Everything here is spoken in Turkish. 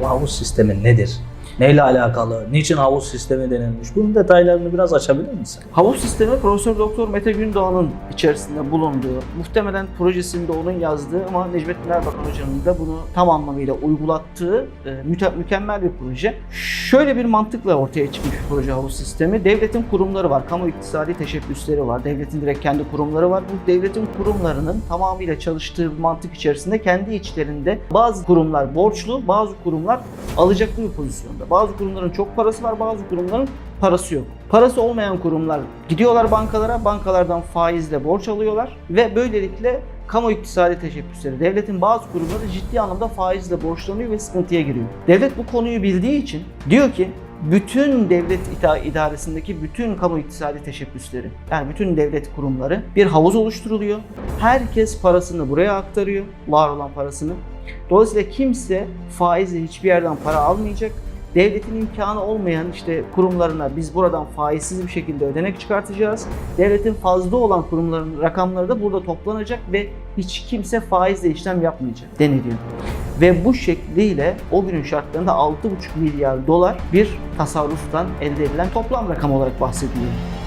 Bu havuz sistemi nedir? Neyle alakalı? Niçin havuz sistemi denilmiş? Bunun detaylarını biraz açabilir misin? Havuz sistemi Profesör Doktor Mete Gündoğan'ın içerisinde bulunduğu, muhtemelen projesinde onun yazdığı ama Necmettin Erbakan Hoca'nın da bunu tam anlamıyla uygulattığı e, mükemmel bir proje. Şöyle bir mantıkla ortaya çıkmış bir proje havuz sistemi. Devletin kurumları var, kamu iktisadi teşebbüsleri var, devletin direkt kendi kurumları var. Bu devletin kurumlarının tamamıyla çalıştığı mantık içerisinde kendi içlerinde bazı kurumlar borçlu, bazı kurumlar alacaklı bir Bazı kurumların çok parası var, bazı kurumların parası yok. Parası olmayan kurumlar gidiyorlar bankalara, bankalardan faizle borç alıyorlar ve böylelikle kamu iktisadi teşebbüsleri, devletin bazı kurumları ciddi anlamda faizle borçlanıyor ve sıkıntıya giriyor. Devlet bu konuyu bildiği için diyor ki bütün devlet idaresindeki bütün kamu iktisadi teşebbüsleri, yani bütün devlet kurumları bir havuz oluşturuluyor. Herkes parasını buraya aktarıyor, var olan parasını. Dolayısıyla kimse faizle hiçbir yerden para almayacak. Devletin imkanı olmayan işte kurumlarına biz buradan faizsiz bir şekilde ödenek çıkartacağız. Devletin fazla olan kurumların rakamları da burada toplanacak ve hiç kimse faizle işlem yapmayacak deniliyor. Ve bu şekliyle o günün şartlarında 6,5 milyar dolar bir tasarruftan elde edilen toplam rakam olarak bahsediliyor.